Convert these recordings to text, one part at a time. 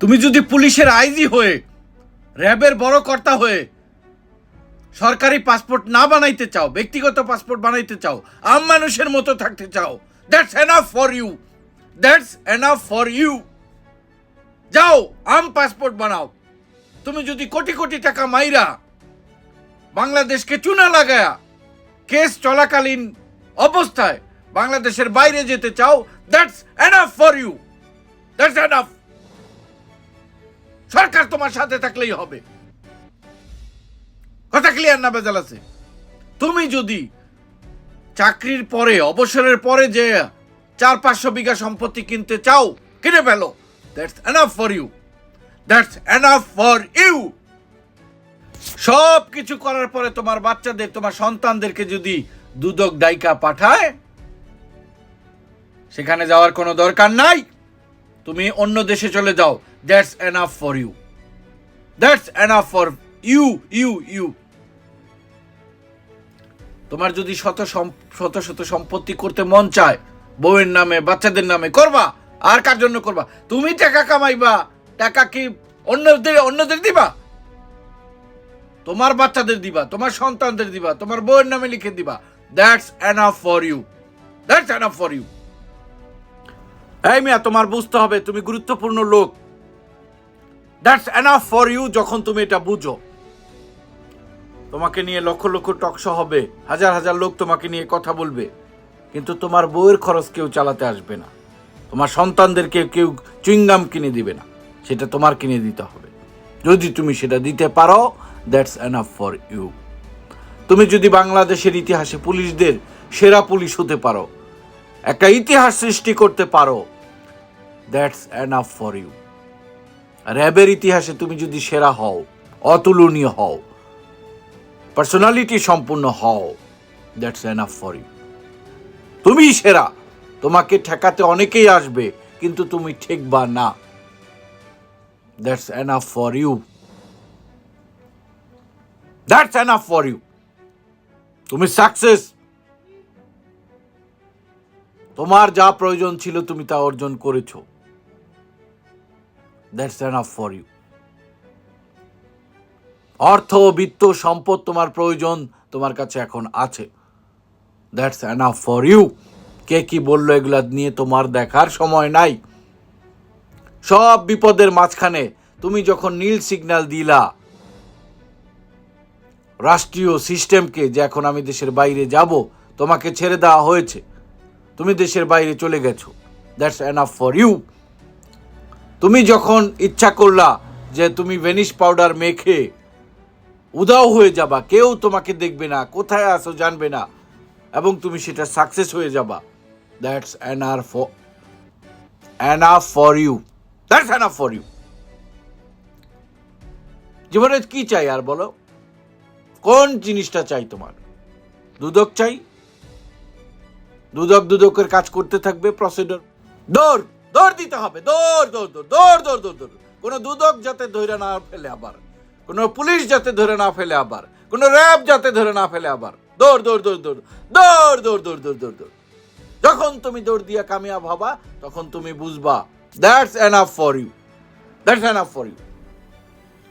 তুমি যদি পুলিশের আইজি হয়ে, র্যাবের বড় কর্তা হয়ে সরকারি পাসপোর্ট না বানাইতে চাও, ব্যক্তিগত পাসপোর্ট বানাইতে চাও, আম মানুষের মতো থাকতে চাও that's enough for you that's enough for you যাও, আম পাসপোর্ট বানাও। তুমি যদি কোটি কোটি টাকা মাইরা বাংলাদেশকে চুনা লাগায়া কেস চলাকালীন অবস্থায় বাংলাদেশের বাইরে যেতে চাও that's enough for you that's enough সরকার তোমার সাথে থাকলেই হবে। কথা ক্লিয়ার না, বেজাল আছে? তুমি যদি চাকরির পরে, অবসরের পরে যে চার পাঁচশো বিঘা সম্পত্তি কিনতে চাও, কিনে ফেলো। That's enough for you that's enough for you সব কিছু করার পরে তোমার বাচ্চাদের, তোমার সন্তানদেরকে যদি দুদক ডাইকা পাঠায়, সেখানে যাওয়ার কোনো দরকার নাই। তুমি অন্য দেশে চলে যাও। That's enough for you that's enough for you you you তোমার যদি শত শত শত সম্পত্তি করতে মন চায়, বউয়ের নামে, বাচ্চাদের নামে, করবা। আর কার জন্য করবা? তুমি টাকা কামাইবা। টাকা কি অন্যদের অন্যদের দিবা? তোমার বাচ্চাদের দিবা, তোমার সন্তানদের দিবা, তোমার বউয়ের নামে লিখে দিবা। That's enough for you that's enough for you এই মিয়া, তোমার বুঝতে হবে তুমি গুরুত্বপূর্ণ লোক। দ্যাটস এনাফ ফর ইউ যখন তুমি এটা বুঝো। তোমাকে নিয়ে লক্ষ লক্ষ টকশো হবে, হাজার হাজার লোক তোমাকে নিয়ে কথা বলবে। কিন্তু তোমার বউয়ের খরচ কেউ চালাতে আসবে না। তোমার সন্তানদেরকে কেউ চুইংগাম কিনে দিবে না। সেটা তোমার কিনে দিতে হবে। যদি তুমি সেটা দিতে পারো দ্যাটস এনাফ ফর ইউ তুমি যদি বাংলাদেশের ইতিহাসে পুলিশদের সেরা পুলিশ হতে পারো, একটা ইতিহাস সৃষ্টি করতে পারো দ্যাটস এনাফ ফর ইউ র্যাবের ইতিহাসে তুমি যদি সেরা হও, অতুলনীয় হও পার্সোনালিটি সম্পূর্ণ হও দ্যাটস এনাফ ফর ইউ তুমিই সেরা। তোমাকে ঠেকাতে অনেকেই আসবে, কিন্তু তুমি ঠেকবা না। That's enough for you that's enough for you তুমি সাকসেস তোমার যা প্রয়োজন ছিল তুমি তা অর্জন করেছ। দ্যাটস এনাফ ফর ইউ অর্থ বিত্ত সম্পদ তোমার প্রয়োজন, তোমার কাছে এখন আছে। দ্যাটস এনাফ ফর ইউ কে কি বলল এগুলা নিয়ে তোমার দেখার সময় নাই। সব বিপদের মাঝখানে তুমি যখন নীল সিগন্যাল দিলা, রাষ্ট্রীয় সিস্টেমকে যে এখন আমি দেশের বাইরে যাব, তোমাকে ছেড়ে দেওয়া হয়েছে। তুমি দেশের বাইরে চলে গেছো। দ্যাটস এনাফ ফর ইউ তুমি যখন ইচ্ছা করলা যে তুমি ভেনিশ পাউডার মেখে উদাও হয়ে যাবা, কেউ তোমাকে দেখবে না, কোথায় আসো জানবে না, এবং তুমি সেটা সাকসেস হয়ে যাবা। That's enough for enough for you that's enough for you জীবনে কি চাই আর বলো? কোন জিনিসটা চাই তোমার? দুদক চাই? দুদক দুদকের কাজ করতে থাকবে প্রসিডর দৌড়! দৌড় দিতে হবে দৌড় দৌড় দৌড় দৌড় দৌড় দৌড় দৌড় কোনো দুদক যাতে ধরে না ফেলে আবার কোনো পুলিশ যাতে ধরে না ফেলে আবার কোনো র্যাব যাতে ধরে না ফেলে আবার দৌড় দৌড় দৌড় দৌড় দৌড় দৌড় দৌড় দৌড় দৌড় দৌড় যখন তুমি দৌড় দিয়া কামিয়াব হবা তখন তুমি বুঝবা that's enough for you that's enough for you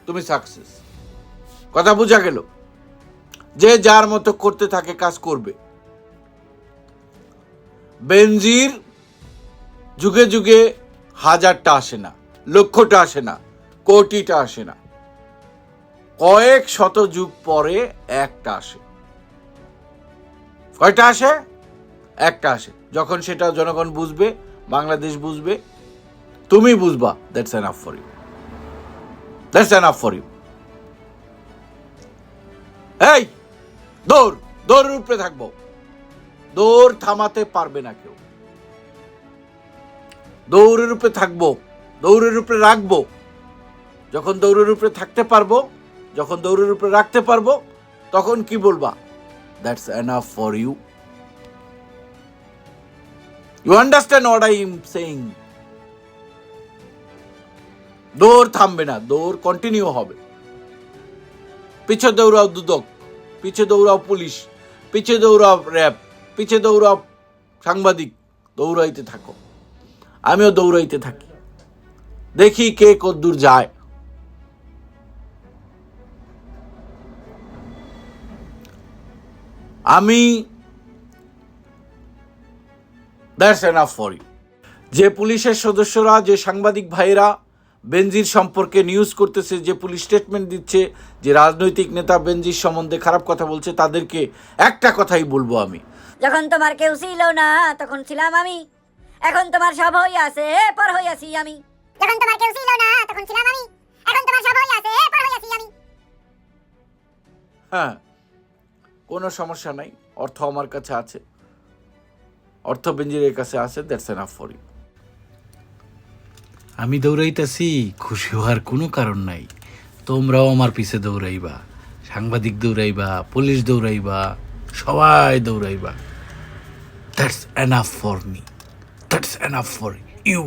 তুমি সাকসেস কথা বোঝা গেল যে যার মতো করতে থাকে কাজ করবে বেনজির যুগে যুগে হাজারটা আসে না, লক্ষটা আসে না, কোটিটা আসে না। কয়েক শত যুগ পরে একটা আসে। কয়টা আসে? একটা আসে। যখন সেটা জনগণ বুঝবে, বাংলাদেশ বুঝবে, তুমি বুঝবা that's enough for you that's enough for you এই, দৌড়, দৌড়ের উপরে থাকব। দৌড় থামাতে পারবে না কেউ। দৌড়ের উপরে থাকব, দৌড়ের উপরে রাখব। যখন দৌড়ের উপরে থাকতে পারব, যখন দৌড়ের উপরে রাখতে পারব, তখন কি বলবা? That's enough for you you understand what I am saying দৌড় থামবে না, দৌড় কন্টিনিউ হবে। পিছে দৌড়াও দুদক, পিছে দৌড়াও পুলিশ, পিছে দৌড়াও র্যাব পিছে দৌড়াও সাংবাদিক, দৌড়াইতে থাকো। আমিও দৌড়াইতে থাকি। দেখি কে কদ্দূর যায়। আমি যে পুলিশের সদস্যরা, যে সাংবাদিক ভাইরা বেনজির সম্পর্কে নিউজ করতেছে, যে পুলিশ স্টেটমেন্ট দিচ্ছে, যে রাজনৈতিক নেতা বেনজির সম্বন্ধে খারাপ কথা বলছে, তাদেরকে একটা কথাই বলব আমি। যখন তোমার কেউ ছিল না, তখন ছিলাম আমি। এখন তোমার সব হই আছে পর হই আছি আমি। যখন তোমার কেউ ছিল না তখন ছিলাম আমি। এখন তোমার সব হয়ে আছে পার হয়ে আছি আমি। হ্যাঁ কোনো সমস্যা নাই অর্থ আমার কাছে আছে। অর্থ বেঞ্জিরের কাছে আছে দ্যাটস এনাফ ফর ইউ আমি দৌড়াইতেছি খুশি হওয়ার কোনো কারণ নাই। তোমরাও আমার পিছে দৌড়াইবা সাংবাদিক দৌড়াইবা পুলিশ দৌড়াইবা সবাই দৌড়াইবা। That's enough for me that's enough for you